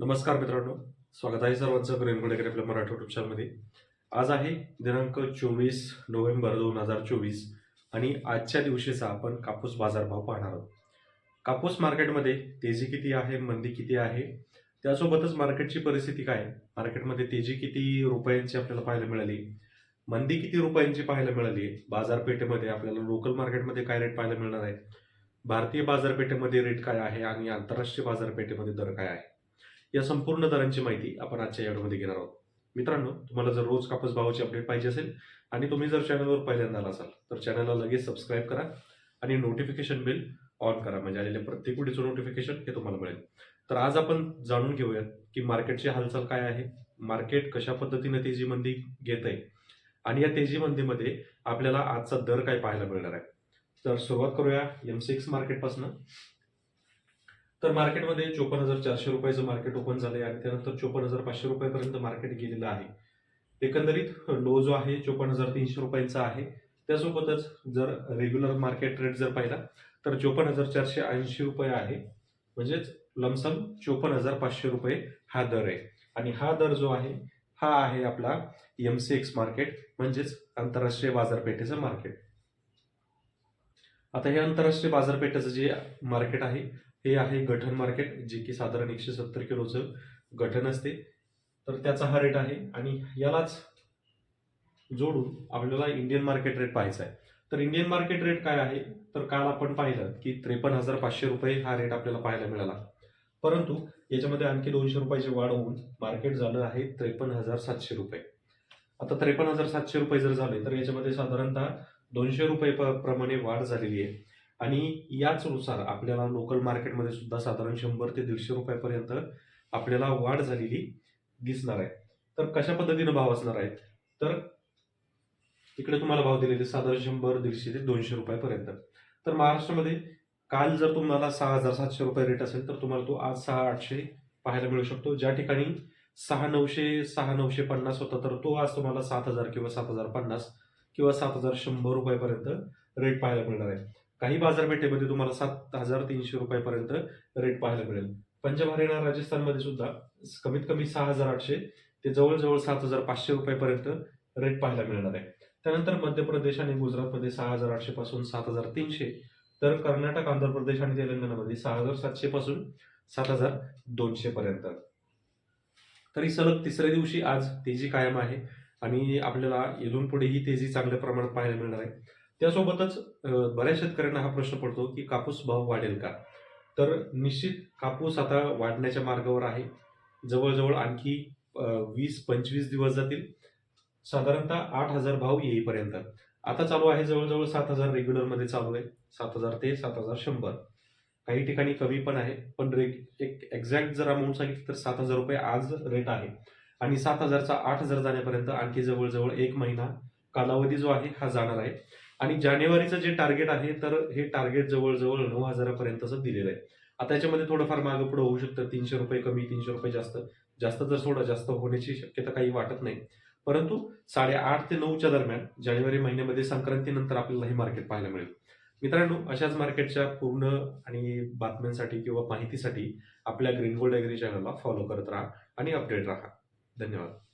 नमस्कार मित्रांनो. स्वागत आहे सर्वांचं ग्रेनगुडेकर आपल्या मराठी युट्यूब चॅनलमध्ये आज आहे दिनांक चोवीस नोव्हेंबर दोन हजार चोवीस आणि आजच्या दिवशीचा आपण कापूस बाजारभाव पाहणार आहोत. कापूस मार्केटमध्ये तेजी किती आहे मंदी किती आहे? त्यासोबतच मार्केटची परिस्थिती काय? आहे? मार्केटमध्ये तेजी किती रुपयांची आपल्याला पाहायला मिळाली? मंदी किती रुपयांची पाहायला मिळाली? बाजारपेठेमध्ये आपल्याला लोकल मार्केटमध्ये काय रेट पाहायला मिळणार आहे? भारतीय बाजारपेठेमध्ये रेट काय आहे आणि आंतरराष्ट्रीय बाजारपेठेमध्ये दर काय आहे? या संपूर्ण दरांची माहिती आपण आजच्या याडमध्ये घेणार आहोत. मित्रांनो तुम्हाला जर रोज कापूस भावाची अपडेट पाहिजे असेल आणि तुम्ही जर चॅनलवर पहिल्यांदा आला असाल तर चॅनलला लगेच सबस्क्राईब करा आणि नोटिफिकेशन बिल ऑन करा. म्हणजे आलेल्या प्रत्येक व्हिडिओचं नोटिफिकेशन हे तुम्हाला मिळेल. तर आज आपण जाणून घेऊयात की मार्केटची हालचाल काय आहे मार्केट कशा पद्धतीने तेजीमंदी घेत आहे आणि या तेजी मंदीमध्ये आपल्याला आजचा दर काय पाहायला मिळणार आहे. तर सुरुवात करूया एम सिक्स मार्केटपासून तर मार्केटमध्ये चोपन्न हजार चारशे रुपयाचं मार्केट ओपन झालंय आणि त्यानंतर चोपन्न हजार पाचशे रुपयापर्यंत मार्केट गेलेलं आहे. एकंदरीत लो जो आहे चोपन्न हजार तीनशे रुपयांचा आहे. त्यासोबतच जर रेग्युलर मार्केट रेट जर पाहिला तर चोपन्न हजार चारशे ऐंशी रुपये आहे. म्हणजेच लमसम चोपन्न हजार पाचशे रुपये हा दर आहे. आणि हा दर जो आहे हा आहे आपला एम सी एक्स मार्केट म्हणजेच आंतरराष्ट्रीय बाजारपेठेचं मार्केट आता हे आंतरराष्ट्रीय बाजारपेठेचं जे मार्केट आहे हे आहे गठन मार्केट जे की साधारण एकशे सत्तर किलोचं गठन असते. तर त्याचा हा रेट आहे आणि यालाच जोडून आपल्याला इंडियन मार्केट रेट पाहायचा आहे. तर इंडियन मार्केट रेट काय आहे? तर काल आपण पाहिलं की त्रेपन्न हजार पाचशे रुपये हा रेट आपल्याला पाहायला मिळाला. परंतु याच्यामध्ये आणखी दोनशे रुपयाची वाढ होऊन मार्केट झालं आहे त्रेपन्न हजार सातशे रुपये. आता त्रेपन्न हजार सातशे रुपये जर झाले तर याच्यामध्ये साधारणतः दोनशे रुपये प- प्रमाणे वाढ झालेली आहे. आणि याचनुसार आपल्याला लोकल मार्केटमध्ये सुद्धा साधारण शंभर ते दीडशे रुपयापर्यंत आपल्याला वाढ झालेली दिसणार आहे. तर कशा पद्धतीनं भाव असणार आहे तर इकडे तुम्हाला भाव दिलेले साधारण शंभर दीडशे ते दोनशे रुपयापर्यंत. तर महाराष्ट्रामध्ये काल जर तुम्हाला सहा हजार सातशे रुपये रेट असेल तर तुम्हाला तो आज सहा आठशे पाहायला मिळू शकतो. ज्या ठिकाणी सहा नऊशे सहा नऊशे पन्नास होता तर तो आज तुम्हाला सात हजार किंवा सात हजार पन्नास किंवा सात हजार शंभर रुपयापर्यंत रेट पाहायला मिळणार आहे. काही बाजारपेठेमध्ये तुम्हाला सात हजार तीनशे रुपयापर्यंत रेट पाहायला मिळेल. पंजाब हरियाणा राजस्थानमध्ये सुद्धा कमीत कमी सहा हजार आठशे ते जवळजवळ सात हजार पाचशे रुपयापर्यंत रेट पाहायला मिळणार आहे. त्यानंतर मध्य प्रदेश आणि गुजरातमध्ये सहा हजार आठशे पासून सात हजार तीनशे तर कर्नाटक आंध्र प्रदेश आणि तेलंगणामध्ये सहा हजार सातशे पासून सात हजार दोनशे पर्यंत. तरी सलग तिसऱ्या दिवशी आज तेजी कायम आहे. आणि आपल्याला इथून पुढेही तेजी चांगल्या प्रमाणात पाहायला मिळणार आहे त्यासोबतच बऱ्याच शेतकऱ्यांना हा प्रश्न पडतो की कापूस भाव वाढेल का? तर निश्चित कापूस आता वाढण्याच्या मार्गावर आहे. जवळजवळ आणखी वीस पंचवीस दिवस जातील. साधारणतः आठ हजार भाव येईपर्यंत. आता चालू आहे जवळजवळ सात हजार रेग्युलरमध्ये चालू आहे. सात हजार ते सात हजार शंभर. काही ठिकाणी कमी पण आहे. पण रेट एक एक्झॅक्ट जर अमाऊंट सांगितली तर सात हजार रुपये आज रेट आहे. आणि सात हजारचा आठ हजार जाण्यापर्यंत आणखी जवळजवळ एक महिना कालावधी जो आहे हा जाणार आहे. आणि जानेवारीचं जे टार्गेट आहे तर हे टार्गेट जवळजवळ नऊ हजारापर्यंतच दिलेलं आहे. आता याच्यामध्ये थोडंफार मागं पुढं होऊ शकतं. तीनशे रुपये कमी तीनशे रुपये जास्त. जास्त तर थोडं जास्त होण्याची शक्यता काही वाटत नाही. परंतु साडेआठ ते नऊच्या दरम्यान जानेवारी महिन्यामध्ये संक्रांतीनंतर आपल्याला हे मार्केट पाहायला मिळेल. मित्रांनो अशाच मार्केटच्या पूर्ण आणि बातम्यांसाठी किंवा माहितीसाठी आपल्या ग्रीन गोल्ड ॲग्री चॅनलला फॉलो करत राहा आणि अपडेट राहा. धन्यवाद.